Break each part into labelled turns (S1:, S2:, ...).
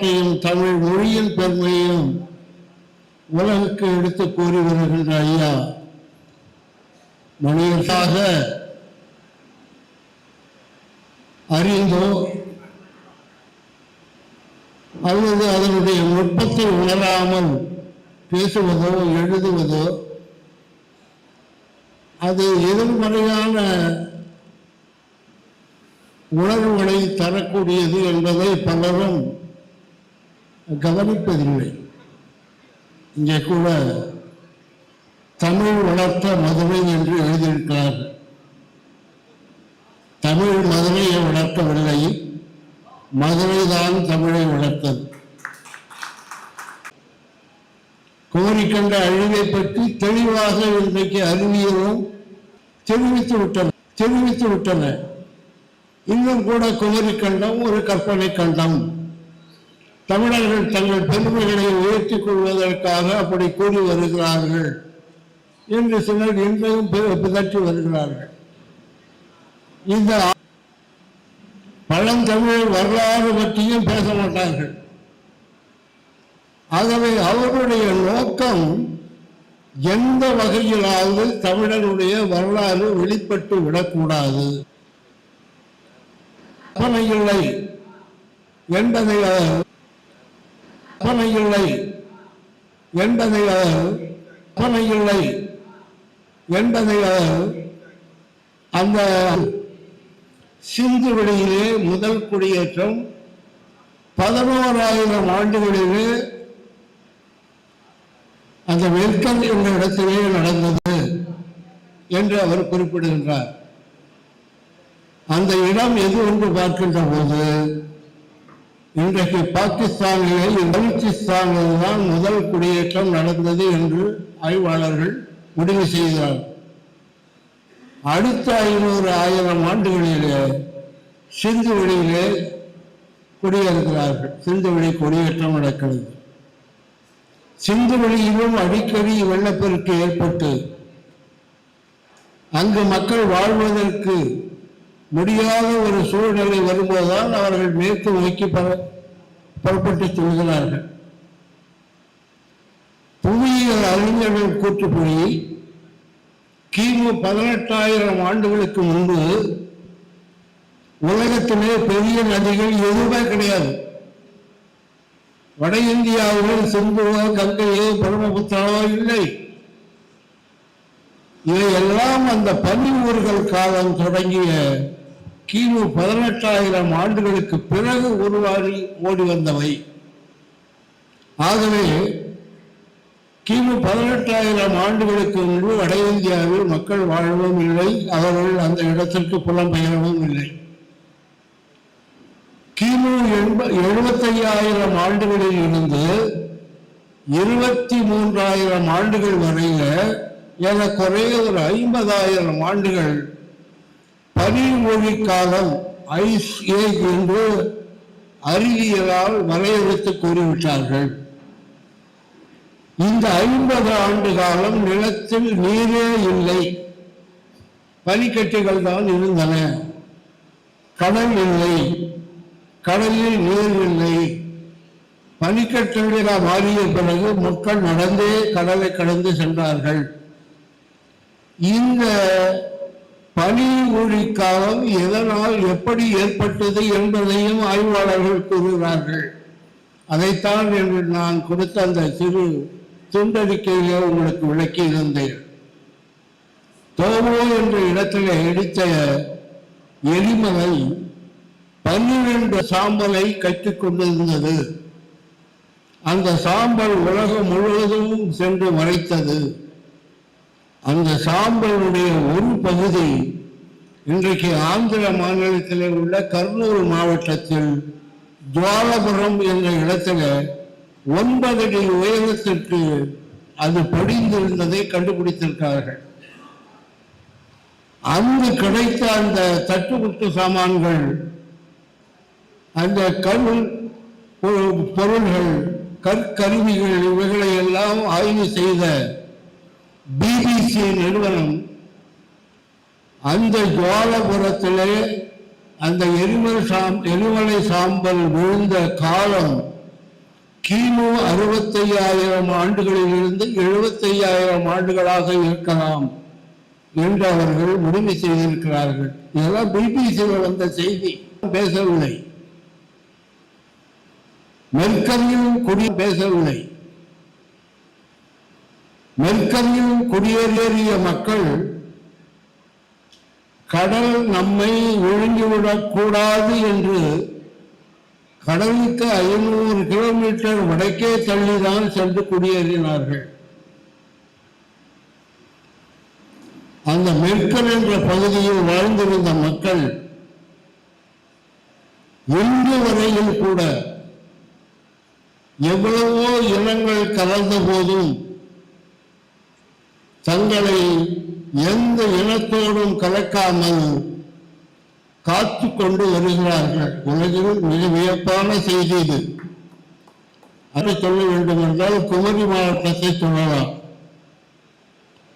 S1: பண்பாட்டையும் தமிழ் மொழியின் பெருமையும் உலகுக்கு எடுத்து கூறி வருகின்ற ஐயா மனிதர்களாக அறிந்தோ அல்லது அதனுடைய நுட்பத்தை உணராமல் பேசுவதோ எழுதுவதோ அது எதிர்மறையான உணர்வுகளை தரக்கூடியது என்பதை பலரும் கவனிப்பதில்லை. இங்கே கூட தமிழ் வளர்த்த மதுரை என்று எழுதியிருக்கிறார்கள் தமிழ் மதுரையை வளர்க்கவில்லை. மதுரை தான் தமிழை வளர்த்தது. கோரிக்கண்ட அழிவை பற்றி தெளிவாக இன்றைக்கு அறிவியலும் தெரிவித்து விட்டன தெரிவித்து விட்டன. இன்னும் கூட குமரி கண்டம் ஒரு கற்பனை கண்டம். தமிழர்கள் தங்கள் பெருமைகளை உயர்த்திக் கொள்வதற்காக அப்படி கூறி வருகிறார்கள் என்று சிலர் இன்றையும் பிதற்றி வருகிறார்கள். இந்த பழந்தமிழர் வரலாறு பற்றியும் பேச மாட்டார்கள். ஆகவே அவருடைய நோக்கம் எந்த வகையிலாவது தமிழருடைய வரலாறு வெளிப்பட்டு விடக்கூடாது. இல்லை என்பதை அவர் இல்லை என்பதை அவர் கற்பனை இல்லை என்பதை அவர் அந்த சிந்து வெளியிலே முதல் குடியேற்றம் பதினோராயிரம் ஆண்டுகளிலே அந்த வெல்கம் என்ற இடத்திலே நடந்தது என்று அவர் குறிப்பிடுகின்றார். அந்த இடம் எது என்று பார்க்கின்ற போது இன்றைக்கு பாகிஸ்தானிலே பலூச்சிஸ்தானில் தான் முதல் குடியேற்றம் நடந்தது என்று ஆய்வாளர்கள் முடிவு செய்தார். அடுத்த ஐநூறு ஆயிரம் ஆண்டுகளிலே சிந்து வழியிலே குடியேறுகிறார்கள். சிந்து வழி குடியேற்றம் நடக்கிறது. சிந்து வழியிலும் அடிக்கடி வெள்ளப்பெருக்கு ஏற்பட்டு அங்கு மக்கள் வாழ்வதற்கு முடியாத ஒரு சூழ்நிலை வரும்போதுதான் அவர்கள் மேற்கு நோக்கி பர- புறப்பட்டு செல்கிறார்கள். புவியியல் அறிஞர்கள் கூற்றுப்படி கிமு பதினெட்டாயிரம் ஆண்டுகளுக்கு முன்பு உலகத்திலே பெரிய நதிகள் எதுவுமே கிடையாது. வட இந்தியாவில் சிந்துவோ கங்கையோ பிரம்மபுத்திராவோ இல்லை. இவையெல்லாம் அந்த பனி ஊர்கள் காலம் தொடங்கிய கிமு பதினெட்டாயிரம் ஆண்டுகளுக்கு பிறகு உருவாகி ஓடி வந்தவை. ஆகவே கிமு பதினெட்டாயிரம் ஆண்டுகளுக்கு முன்பு வட இந்தியாவில் மக்கள் வாழவும் இல்லை அவர்கள் அந்த இடத்திற்கு புலம்பெயரவும் இல்லை. கிமு எண்ப எழுபத்தையாயிரம் ஆண்டுகளில் இருந்து இருபத்தி மூன்றாயிரம் ஆண்டுகள் வரையில குறைய ஒரு ஐம்பதாயிரம் ஆண்டுகள் பனிமொழி காலம் ஐஸ் ஏஜ் என்று அறிவியலால் வரையறுத்து கூறிவிட்டார்கள். இந்த ஐம்பது ஆண்டு காலம் நிலத்தில் நீரே இல்லை. பனிக்கட்டிகள் தான் இருந்தன. கடல் இல்லை. கடலில் நீர் இல்லை. பனிக்கட்டில மாறிய பிறகு மக்கள் நடந்தே கடலை கடந்து சென்றார்கள். இந்த பனி மொழி காலம் எதனால் எப்படி ஏற்பட்டது என்பதையும் ஆய்வாளர்கள் கூறுகிறார்கள். அதைத்தான் என்று நான் கொடுத்த அந்த சிறு துண்டறிக்கையிலே உங்களுக்கு விளக்கி இருந்தேன் தோவோ என்ற இடத்திலே இடித்த எரிமலை பன்னிரண்டு சாம்பலை கற்றுக்கொண்டிருந்தது அந்த சாம்பல் உலகம் முழுவதும் சென்று மறைத்தது. அந்த சாம்பலுடைய ஒரு பகுதி இன்றைக்கு ஆந்திர மாநிலத்திலே உள்ள கர்னூல் மாவட்டத்தில் துவாலபுரம் என்ற இடத்துல ஒன்பது அடி உயரத்திற்கு அது படிந்திருந்ததை கண்டுபிடித்திருக்கார்கள் அங்கு கிடைத்த அந்த தட்டுமுட்டு சாமான்கள் அந்த கல் பொருள்கள் கற்கருவிகள் இவைகளை எல்லாம் ஆய்வு செய்த பிபிசி நிறுவனம் அந்த ஜுவாலபுரத்திலே அந்த எரிமல் சாம் எரிமலை சாம்பல் விழுந்த காலம் கிமு அறுபத்தையாயிரம் ஆண்டுகளிலிருந்து எழுபத்தையாயிரம் ஆண்டுகளாக இருக்கலாம் என்று அவர்கள் முடிவு செய்திருக்கிறார்கள். இதெல்லாம் பிபிசியில் வந்த செய்தி. பேசவில்லை. மெர்க்கரியும் குடி பேசவில்லை. மெர்க்கரியும் குடியேறிய மக்கள் கடல் நம்மை ஒழுங்கிவிடக் கூடாது என்று கடலுக்கு ஐநூறு கிலோமீட்டர் வடக்கே தள்ளிதான் சென்று குடியேறினார்கள். அந்த மெற்கல் என்ற பகுதியில் வாழ்ந்திருந்த மக்கள் இன்று வரையில் கூட எவ்வளவோ இனங்கள் கலந்த போதும் தங்களை எந்த இனத்தோடும் கலக்காமல் காத்து கொண்டு வருகிறார்கள். உலகிலும் மிக வியப்பான செய்தி இது. அதை சொல்ல வேண்டும் என்றால் குமரி மாவட்டத்தை சொல்லலாம்.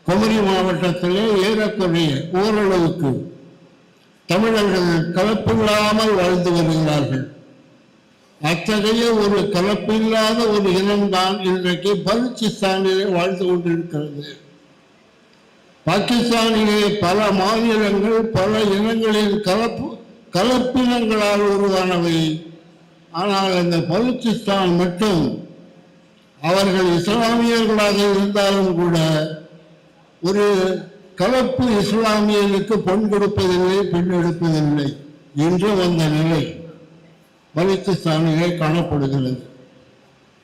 S1: குமரி மாவட்டத்திலே ஏறக்குறைய ஓரளவுக்கு தமிழர்கள் கலப்பில்லாமல் வாழ்ந்து வருகிறார்கள். அத்தகைய ஒரு கலப்பில்லாத ஒரு இனம்தான் இன்றைக்கு பலுச்சிஸ்தானிலே வாழ்ந்து கொண்டிருக்கிறது. பாகிஸ்தானிலே பல மாநிலங்கள் பல இனங்களின் கலப்பு கலப்பினங்களால் உருவானவை. ஆனால் அந்த பலுச்சிஸ்தான் மட்டும் அவர்கள் இஸ்லாமியர்களாக இருந்தாலும் கூட ஒரு கலப்பு இஸ்லாமியனுக்கு பொன் கொடுப்பதில்லை பெண் எடுப்பதில்லை என்று வந்த நிலை பலுச்சிஸ்தானிலே காணப்படுகிறது.